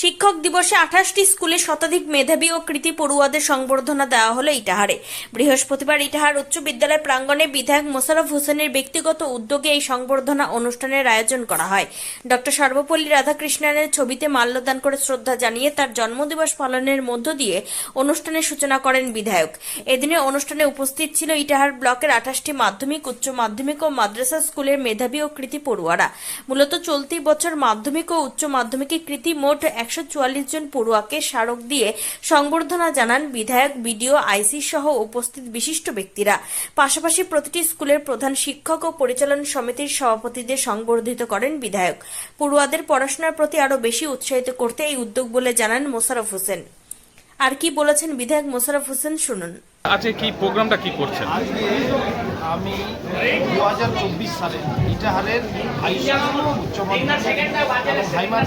শিক্ষক দিবসে আঠাশটি স্কুলে শতাধিক মেধাবী ও কৃতি পড়ুয়াদের সংবর্ধনা দেওয়া হলো ইটাহারে। বৃহস্পতিবার ইটাহার উচ্চ বিদ্যালয় প্রাঙ্গণে বিধায়ক মোশারফ হোসেনের ব্যক্তিগত উদ্যোগে এই সংবর্ধনা অনুষ্ঠানের আয়োজন করা হয়। ডক্টর সর্বপল্লী রাধাকৃষ্ণনের ছবিতে মাল্যদান করে শ্রদ্ধা জানিয়ে তার জন্মদিবস পালনের মধ্য দিয়ে অনুষ্ঠানের সূচনা করেন বিধায়ক। এদিনে অনুষ্ঠানে উপস্থিত ছিল ইটাহার ব্লকের আঠাশটি মাধ্যমিক, উচ্চ মাধ্যমিক ও মাদ্রাসা স্কুলের মেধাবী ও কৃতি পড়ুয়ারা। মূলত চলতি বছর মাধ্যমিক ও উচ্চ মাধ্যমিকে কৃতি মোট একশো চুয়াল্লিশ জন পড়ুয়াকে স্মারক দিয়ে সংবর্ধনা জানান বিধায়ক, বিডিও, আইসি সহ উপস্থিত বিশিষ্ট ব্যক্তিরা। পাশাপাশি প্রতিটি স্কুলের প্রধান শিক্ষক ও পরিচালন সমিতির সভাপতিদের সংবর্ধিত করেন বিধায়ক। পড়ুয়াদের পড়াশোনার প্রতি আরও বেশি উৎসাহিত করতে এই উদ্যোগ বলে জানান মোশারফ হোসেন। আর কি বলেছেন বিধায়ক মোশাররফ হোসেন শুনুন। আজকে কি প্রোগ্রামটা কি করছেন? আজকে আমি দু হাজার চব্বিশ সালে ইটাহারের উচ্চ মাধ্যমিক এবং হাইমার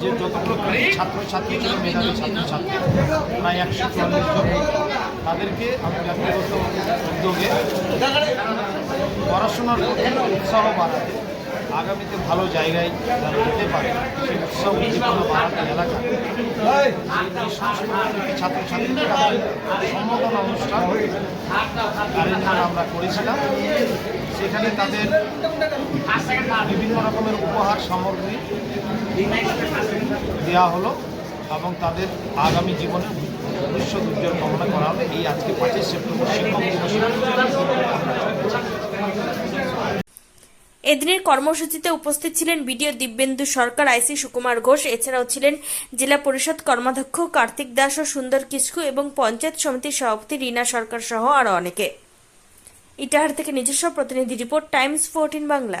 যে যতগুলো ছাত্রছাত্রী ছিল মেধাবী ছাত্রছাত্রী প্রায় একশো চুয়াল্লিশ জন তাদেরকে আমি ব্যক্তিগত উদ্যোগে পড়াশোনার উৎসাহ বাড়াতে আগামীতে ভালো জায়গায় যারা যেতে পারে ছাত্রছাত্রীদের অনুষ্ঠান আমরা করেছিলাম। সেখানে তাদের বিভিন্ন রকমের উপহার সামগ্রী দেওয়া হলো এবং তাদের আগামী জীবনে ভবিষ্যৎ উজ্জ্বল কামনা করা হবে। এই আজকে পাঁচই সেপ্টেম্বর শিক্ষক দিবসে। এদিনের কর্মসূচিতে উপস্থিত ছিলেন বিডিও দিব্যেন্দু সরকার, আইসি সুকুমার ঘোষ, এছাড়াও ছিলেন জেলা পরিষদ কর্মাধ্যক্ষ কার্তিক দাস ও সুন্দর কিসকু এবং পঞ্চায়েত সমিতির সভাপতি রীনা সরকার সহ আরও অনেকে। ইটাহার থেকে নিজস্ব প্রতিনিধি রিপোর্ট, টাইমস ফোরটিন বাংলা।